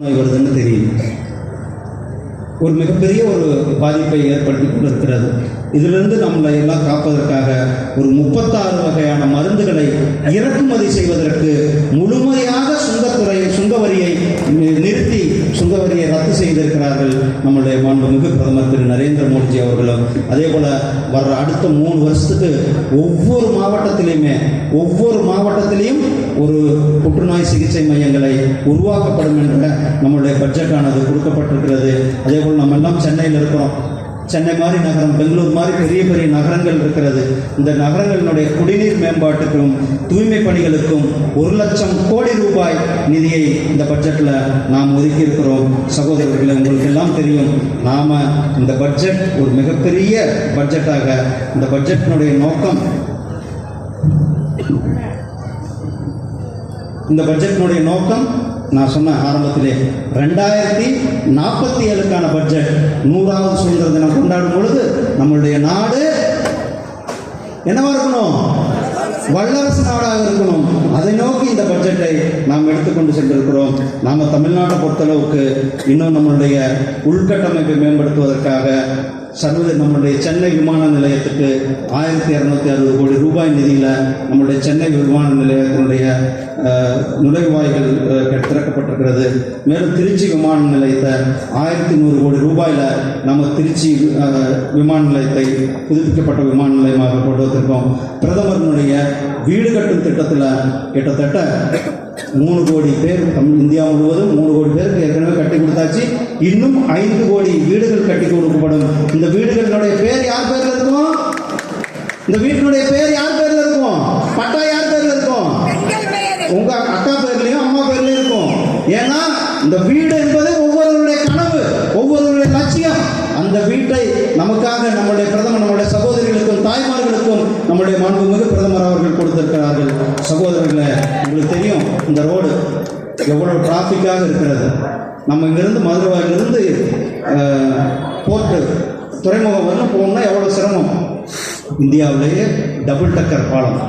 நோய் வருதுன்னு தெரியும்? ஒரு மிகப்பெரிய ஒரு பாதிப்பை ஏற்படுத்தி கொண்டிருக்கிறது. இதிலிருந்து நம்மளை எல்லாம் காப்பதற்காக ஒரு முப்பத்தாறு வகையான மருந்துகளை இறக்குமதி செய்வதற்கு முழுமையாக நம்மளுடைய மாண்புமிகு பிரதமர் திரு நரேந்திர மோடிஜி அவர்களும் அதே போல் வர்ற அடுத்த மூணு வருஷத்துக்கு ஒவ்வொரு மாவட்டத்திலையுமே ஒவ்வொரு மாவட்டத்திலையும் ஒரு புற்றுநோய் சிகிச்சை மையங்களை உருவாக்கப்படும் என்ற நம்மளுடைய பட்ஜெட்டானது கொடுக்கப்பட்டிருக்கிறது. அதே போல் நம்ம எல்லாம் சென்னையில் இருக்கிறோம். சென்னை மாதிரி நகரம் பெங்களூர் மாதிரி பெரிய பெரிய நகரங்கள் இருக்கிறது. இந்த நகரங்களினுடைய குடிநீர் மேம்பாட்டுக்கும் தூய்மை பணிகளுக்கும் ஒரு லட்சம் கோடி ரூபாய் நிதியை இந்த பட்ஜெட்டில் நாம் ஒதுக்கி இருக்கிறோம் சகோதரர்களே உங்களுக்கு எல்லாம் தெரியும் நாம் இந்த பட்ஜெட் ஒரு மிகப்பெரிய பட்ஜெட்டாக இந்த பட்ஜெட்டினுடைய நோக்கம். இந்த பட்ஜெட்டினுடைய நோக்கம் நான் சொன்ன ஆரம்பத்திலே ரெண்டாயிரத்தி நாற்பத்தி ஏழுக்கான பட்ஜெட் நூறாவது சுதந்திர தின கொண்டாடும் பொழுது நம்மளுடைய நாடு என்னவா இருக்கணும்? வல்லரசு நாடாக இருக்கணும். அதை நோக்கி இந்த பட்ஜெட்டை நாம் எடுத்துக்கொண்டு சென்றிருக்கிறோம். நாம தமிழ்நாட்டை பொறுத்தளவுக்கு இன்னும் நம்மளுடைய உள்கட்டமைப்பை மேம்படுத்துவதற்காக சர்வதே நம்மளுடைய சென்னை விமான நிலையத்துக்கு ஆயிரத்தி இரநூத்தி அறுபது கோடி ரூபாய் நிதியில் நம்மளுடைய சென்னை விமான நிலையத்தினுடைய நுழைவாய்கள் திறக்கப்பட்டிருக்கிறது. மேலும் திருச்சி விமான நிலையத்தை ஆயிரத்தி நூறு கோடி ரூபாயில் நம்ம திருச்சி விமான நிலையத்தை புதுப்பிக்கப்பட்ட விமான நிலையமாக கொண்டு வந்திருக்கோம். பிரதமரினுடைய வீடு கட்டும் திட்டத்தில் கிட்டத்தட்ட மூணு கோடி பேர் இந்தியா முழுவதும் மூணு கோடி பேருக்கு ஏற்கனவே கட்டி கொடுத்தாச்சு. இன்னும் ஐந்து கோடி வீடுகள் கட்டி கொடுக்கப்படும். இந்த வீடுகளினுடைய பேர் யார் பேர்ல இருக்கும்? இந்த வீட்டினுடைய பேர் யார் பேர்ல இருக்கும்? பட்டா யார் பேர்ல இருக்கும்? உங்க அக்கா பேர்லயும் அம்மா பேர்லயும் இருக்கும். ஏன்னா இந்த வீடு என்பது ஒவ்வொருவருடைய கனவு ஒவ்வொருவருடைய லட்சியம். அந்த வீட்டை நமக்காக நம்முடைய பிரதமர் நம்முடைய சகோதரிகளுக்கும் தாய்மார்களுக்கும் நம்முடைய மாண்புமிகு பிரதமர் அவர்கள் கொடுத்திருக்கிறார்கள். சகோதரர்களே உங்களுக்கு தெரியும் இந்த ரோடு எவ்வளோ டிராஃபிக்காக இருக்கிறது? நம்ம இங்கிருந்து மதுரவாயிலிருந்து போர்ட்டு துறைமுகம் வரணும் போகணும்னா எவ்வளோ சிரமம்? இந்தியாவிலேயே டபுள் டக்கர் பாலம்.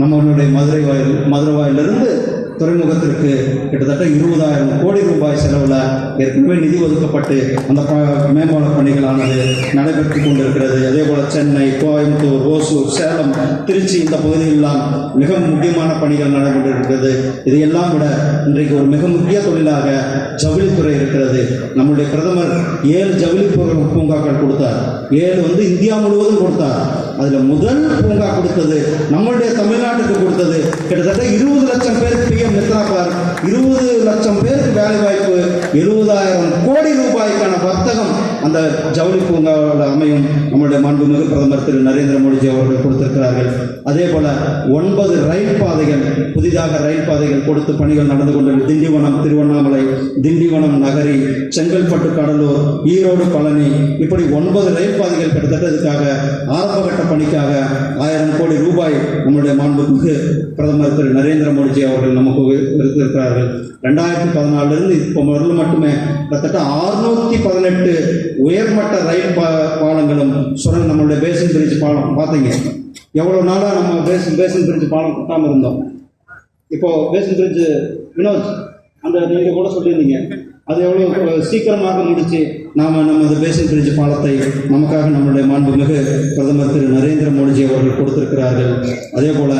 நம்மளுடைய மதுரை வாயில் மதுரை வாயிலிருந்து துறைமுகத்திற்கு கிட்டத்தட்ட இருபதாயிரம் கோடி ரூபாய் செலவில் ஏற்கனவே நிதி ஒதுக்கப்பட்டு அந்த ப மேம்பால பணிகளானது நடைபெற்று கொண்டிருக்கிறது. அதே போல் சென்னை கோயம்புத்தூர் ஓசூர் சேலம் திருச்சி இந்த பகுதியெல்லாம் மிக முக்கியமான பணிகள் நடைபெற்றிருக்கிறது. இதையெல்லாம் விட இன்றைக்கு ஒரு மிக முக்கிய தொழிலாக ஜவுளித்துறை இருக்கிறது. நம்முடைய பிரதமர் ஏழு ஜவுளி பூங்காக்கள் கொடுத்தார். ஏழு வந்து இந்தியா முழுவதும் கொடுத்தார். அதில் முதல் பூங்கா கொடுத்தது நம்மளுடைய தமிழ்நாட்டுக்கு கொடுத்தது. கிட்டத்தட்ட இருபது லட்சம் பேர் பிஎம் மித்ரா இருபது லட்சம் பேருக்கு வேலை வாய்ப்பு எழுபதாயிரம் அந்த ஜவுளி பூங்காவோட அமையும் நம்மளுடைய மாண்புமிகு பிரதமர் திரு நரேந்திர மோடிஜி அவர்கள் கொடுத்திருக்கிறார்கள். அதே போல ஒன்பது ரயில் பாதைகள் புதிதாக ரயில் பாதைகள் கொடுத்து பணிகள் நடந்து கொண்டிருக்கிறது திண்டிவனம் திருவண்ணாமலை திண்டிவனம் நகரி செங்கல்பட்டு கடலூர் ஈரோடு பழனி இப்படி ஒன்பது ரயில் பாதைகள் கிட்டத்தட்ட இதுக்காக ஆரம்பகட்ட பணிக்காக ஆயிரம் கோடி ரூபாய் நம்முடைய மாண்புமிகு பிரதமர் திரு நரேந்திர மோடிஜி அவர்கள் நமக்கு இருக்கிறார்கள் ரெண்டாயிரத்தி பதினாலிருந்து இப்போ முதல்ல மட்டுமே கிட்டத்தட்ட ஆறுநூத்தி பதினெட்டு உயர்மட்ட ரயில் பா பாலங்களும் சுரங்க நம்மளுடைய பேசன் பிரிட்ஜ் பாலம் பார்த்தீங்க எவ்வளோ நாளாக நம்ம பேசன் பேசன் பிரிட்ஜ் பாலம் கட்டாமல் இருந்தோம். இப்போ பேசன் பிரிட்ஜ் வினோத் அந்த நீங்கள் கூட சொல்லியிருந்தீங்க. அது எவ்வளோ சீக்கிரமாக முடிச்சு நாம் நமது பேசன் பிரிட்ஜ் பாலத்தை நமக்காக நம்முடைய மாண்புமிகு பிரதமர் திரு நரேந்திர மோடிஜி அவர்கள் கொடுத்திருக்கிறார்கள். அதே போல்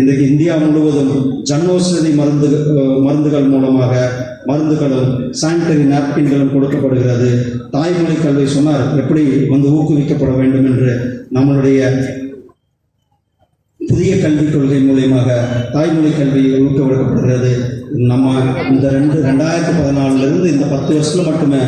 இன்றைக்கு இந்தியா முழுவதும் ஜன்னோஷதி மருந்து மருந்துகள் மூலமாக மருந்துகளும் சானிட்டரி நாப்கின்களும் கொடுக்கப்படுகிறது. தாய்மொழி கல்வி சொன்னார் எப்படி வந்து ஊக்குவிக்கப்பட வேண்டும் என்று நம்மளுடைய புதிய கல்விக் கொள்கை மூலியமாக தாய்மொழி கல்வி ஊக்குவிக்கப்படுகிறது. நம்ம இந்த ரெண்டு ரெண்டாயிரத்தி பதினாலிருந்து இந்த பத்து வருஷத்துல மட்டுமே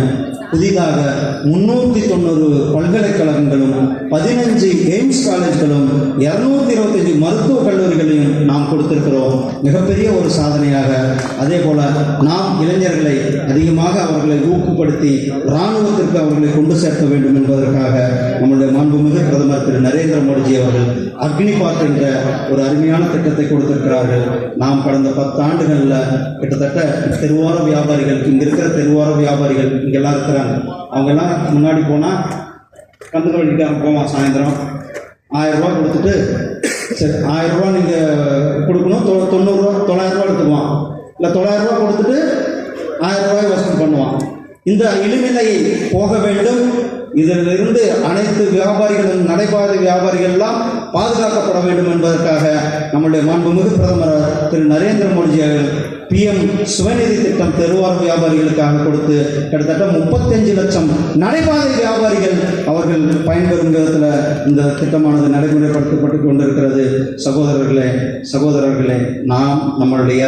புதிதாக முன்னூற்றி தொண்ணூறு பல்கலைக்கழகங்களும் பதினஞ்சு எய்ம்ஸ் காலேஜ்களும் இரநூத்தி இருபத்தஞ்சு மருத்துவக் கல்லூரிகளையும் நாம் கொடுத்திருக்கிறோம். மிகப்பெரிய ஒரு சாதனையாக அதே போல நாம் இளைஞர்களை அதிகமாக அவர்களை ஊக்கப்படுத்தி இராணுவத்திற்கு அவர்களை கொண்டு சேர்க்க வேண்டும் என்பதற்காக நம்முடைய மாண்புமிகு பிரதமர் திரு நரேந்திர மோடிஜி அவர்கள் அக்னி பாத் என்ற ஒரு அருமையான திட்டத்தை கொடுத்திருக்கிறார்கள். நாம் கடந்த பத்து ஆண்டுகளில் கிட்டத்தட்ட தெருவோர வியாபாரிகள் இங்கே இருக்கிற தெருவோர வியாபாரிகள் இங்கெல்லாம் இருக்கிறாங்க. அவங்கெல்லாம் முன்னாடி போனால் கந்துக்க வண்டிக்காரன் போவான் சாயந்தரம். ஆயிரம் கொடுத்துட்டு சரி ஆயிரம் நீங்கள் கொடுக்கணும் தொ தொண்ணூறுரூவா தொள்ளாயிரம் ரூபாய் எடுத்துக்குவான். இல்லை தொள்ளாயிரம் ரூபாய் கொடுத்துட்டு ஆயிரம் ரூபாய் வசூல் பண்ணுவான். இந்த இழிநிலை போக வேண்டும். இதிலிருந்து அனைத்து வியாபாரிகளும் நடைபாதை வியாபாரிகள் எல்லாம் பாதுகாக்கப்பட வேண்டும் என்பதற்காக நம்முடைய மாண்புமிகு பிரதமர் திரு நரேந்திர மோடிஜி அவர்கள் பிஎம் சுயநிதி திட்டம் தெருவார வியாபாரிகளுக்காக கொடுத்து கிட்டத்தட்ட முப்பத்தஞ்சு லட்சம் நடைபாதை வியாபாரிகள் அவர்கள் பயன்பெறும் விதத்தில் இந்த திட்டமானது நடைமுறைப்படுத்தப்பட்டு கொண்டிருக்கிறது. சகோதரர்களே சகோதரர்களே நாம் நம்மளுடைய